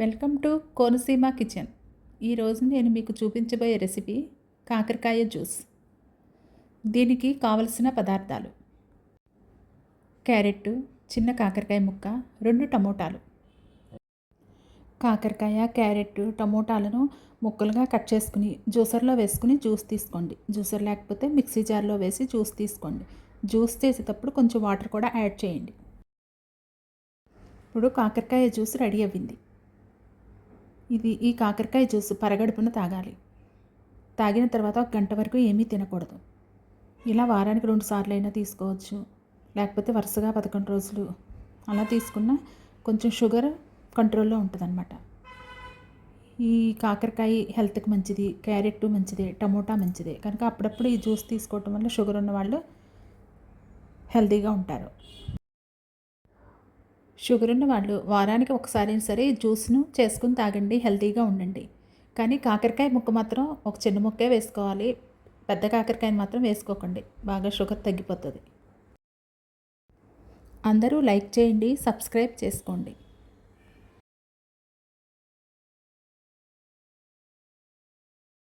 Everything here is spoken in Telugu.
Welcome to Konaseema kitchen. ఈరోజు నేను మీకు చూపించబోయే రెసిపీ కాకరకాయ జ్యూస్. దీనికి కావలసిన పదార్థాలు. క్యారెట్ చిన్న కాకరకాయ ముక్క రెండు టమోటాలు. కాకరకాయ క్యారెట్ టమోటాలను ముక్కలుగా కట్ చేసుకుని జ్యూసర్లో వేసుకుని జ్యూస్ తీసుకోండి. జ్యూసర్ లేకపోతే మిక్సీ జార్లో వేసి జ్యూస్ తీసుకోండి. జ్యూస్ చేసేటప్పుడు కొంచెం వాటర్ కూడా యాడ్ చేయండి. ఇప్పుడు కాకరకాయ జ్యూస్ రెడీ అవ్వింది. ఇది ఈ కాకరకాయ జ్యూస్ పరగడుపున తాగాలి. తాగిన తర్వాత ఒక గంట వరకు ఏమీ తినకూడదు. ఇలా వారానికి రెండు సార్లు అయినా తీసుకోవచ్చు. లేకపోతే వరుసగా పదకొండు రోజులు అలా తీసుకున్న కొంచెం షుగర్ కంట్రోల్లో ఉంటుందన్నమాట. ఈ కాకరకాయ హెల్త్కి మంచిది క్యారెట్ మంచిదే టమోటా మంచిదే. కనుక అప్పుడప్పుడు ఈ జ్యూస్ తీసుకోవటం వల్ల షుగర్ ఉన్న వాళ్ళు హెల్తీగా ఉంటారు. షుగర్ ఉన్న వాళ్ళు వారానికి ఒకసారి సరే జ్యూస్ను చేసుకుని తాగండి హెల్తీగా ఉండండి. కానీ కాకరకాయ ముక్క మాత్రం ఒక చిన్న ముక్కే వేసుకోవాలి. పెద్ద కాకరకాయని మాత్రం వేసుకోకండి. బాగా షుగర్ తగ్గిపోతుంది. అందరూ లైక్ చేయండి సబ్స్క్రైబ్ చేసుకోండి.